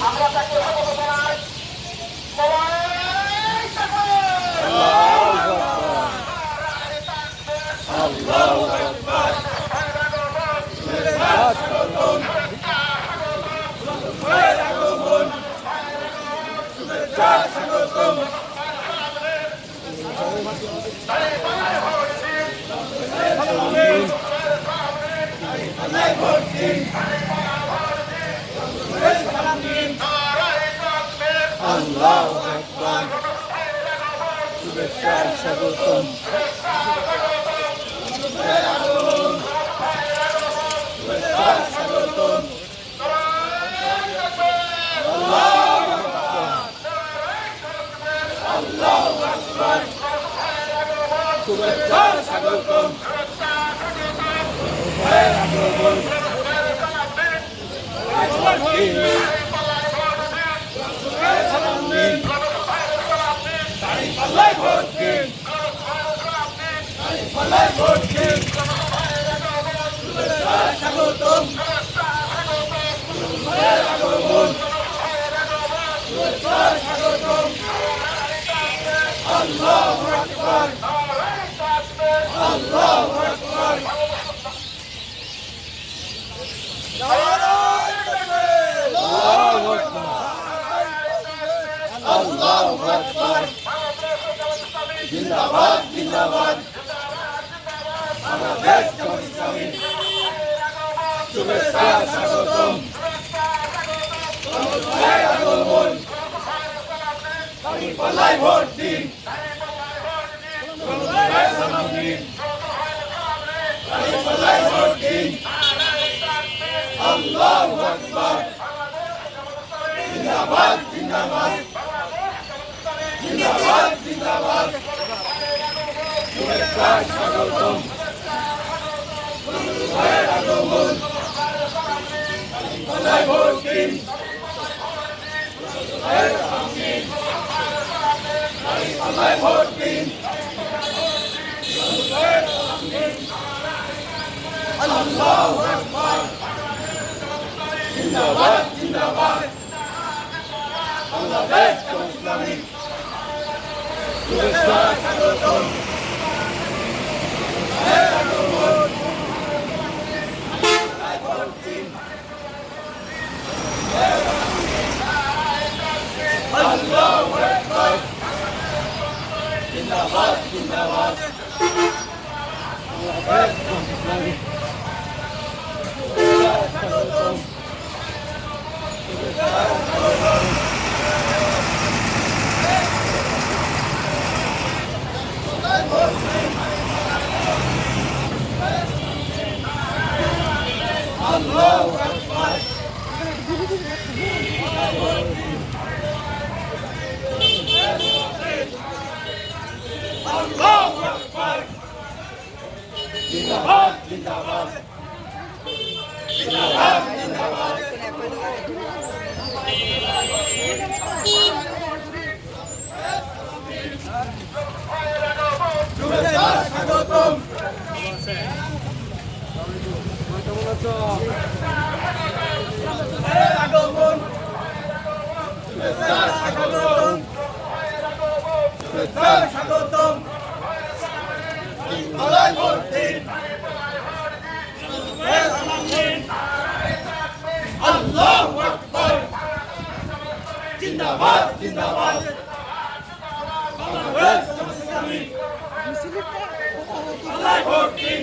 আমরা তাকে স্বাগত জানাই সবাই আল্লাহু আকবার। শুভেচ্ছা স্বাগতম। শুভেচ্ছা স্বাগতম। শুভেচ্ছা আল্লাহু আকবার আল্লাহু আকবার আল্লাহু আকবার আল্লাহু আকবার জিন্দাবাদ জিন্দাবাদ বাংলাদেশ জামাত ইসলামী শুভেচ্ছা স্বাগতম আগমন পাল্লায় ভোট দিন সালাম দিন পাল্লায় ভোট দিন আল্লাহু আকবার জিন্দাবাদ জিন্দাবাদ। জিন্দাবাদ জিন্দাবাদ শুভেচ্ছা স্বাগতম আগমন পাল্লায় ভোট দিন পাল্লায় ভোট দিন আল্লাহু আকবার জিন্দাবাদ জিন্দাবাদ শুভেচ্ছা স্বাগতম আল্লাহু আকবার জিন্দাবাদ জিন্দাবাদ বাংলাদেশ জামাত ইসলামী শুভেচ্ছা স্বাগতম শুভেচ্ছা স্বাগতম আল্লাহু আকবার আল্লাহু আকবার জিন্দাবাদ জিন্দাবাদ জিন্দাবাদ জিন্দাবাদ শুভেচ্ছা স্বাগতম আগমন শুভেচ্ছা স্বাগতম শুভেচ্ছা স্বাগতম পাল্লায় ভোট দিন আল্লাহু আকবার জিন্দাবাদ জিন্দাবাদ বাংলাদেশ জামাত ইসলামী পাল্লায় ভোট দিন